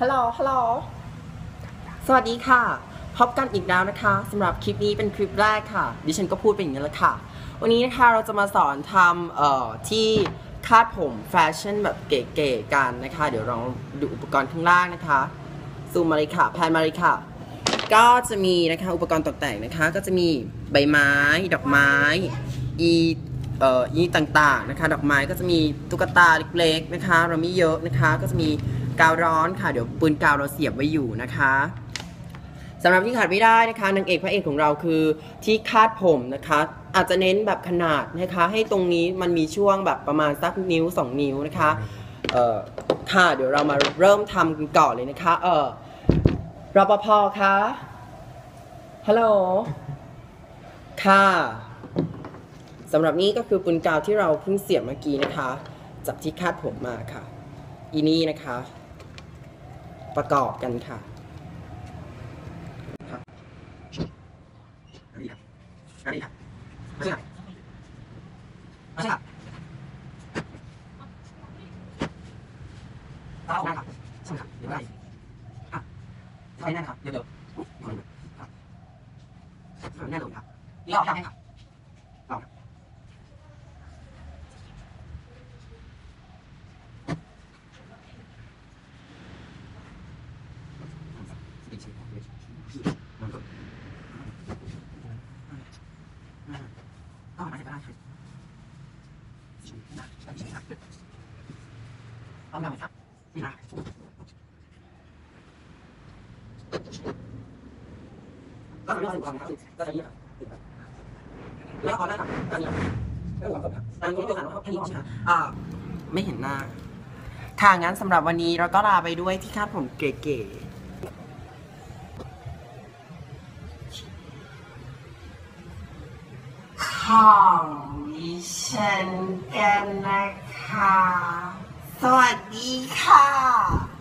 ฮัลโหล ฮัลโหล สวัสดีค่ะ พบกันอีกแล้วนะคะสำหรับคลิปนี้เป็นคลิปแรกค่ะ ดิฉันก็พูดไปอย่างนี้แล้วค่ะ วันนี้นะคะเราจะมาสอนทำเอ่อที่คาดผมแฟชั่นแบบเก๋ๆกันนะคะ เดี๋ยวเราดูอุปกรณ์ข้างล่างนะคะ ซูมมาเลยค่ะแพนมาเลยค่ะ ก็จะมีนะคะอุปกรณ์ตกแต่งนะคะ ก็จะมีใบไม้ ดอกไม้ อีเอ่ออีต่างๆนะคะ ดอกไม้ก็จะมีตุ๊กตาเล็กๆนะคะ เราไม่เยอะนะคะ ก็จะมี กาวร้อนค่ะ เดี๋ยวปืนกาวเราเสียบไว้อยู่นะคะสำหรับที่ขาดไม่ได้นะคะนางเอกพระเอกของเราคือที่คาดผมนะคะ อาจจะเน้นแบบขนาดนะคะ ให้ตรงนี้มันมีช่วงแบบประมาณสักนิ้ว 2 นิ้วนะคะเอ่อค่ะเดี๋ยวเรามาเริ่มทำกันก่อนเลยนะคะเออรปภคะฮัลโหลค่ะสำหรับนี้ก็คือปุนกาวที่เราเพิ่งเสียบเมื่อกี้นะคะ จากที่คาดผมมาค่ะ อีนี่นะคะ ประกอบกันค่ะอันนี้ครับอันนี้ครับไม่ใช่ครับไม่ใช่ครับตาออกนะครับใช่ไหมครับเดี๋ยวได้อะใช่แน่นครับ เดี๋ยวเดี๋ยวครับทำแน่เลยครับนี่ออกยังไงครับออกมันก็ เอามาใส่ก็ได้ครับเอามาไหมครับนี่นะก็ทำให้เราความครับก็จะเนี่ยแล้วพอได้ครับตอนนี้ไม่หวังครับตอนนี้ก็ถามว่าแค่นี้ใช่ไหมอ่า ไม่เห็นหน้า ค่ะงั้นสำหรับวันนี้เราก็ลาไปด้วยที่คาดผมเก๋ๆ ของดิฉันกันนะคะ สวัสดีค่ะ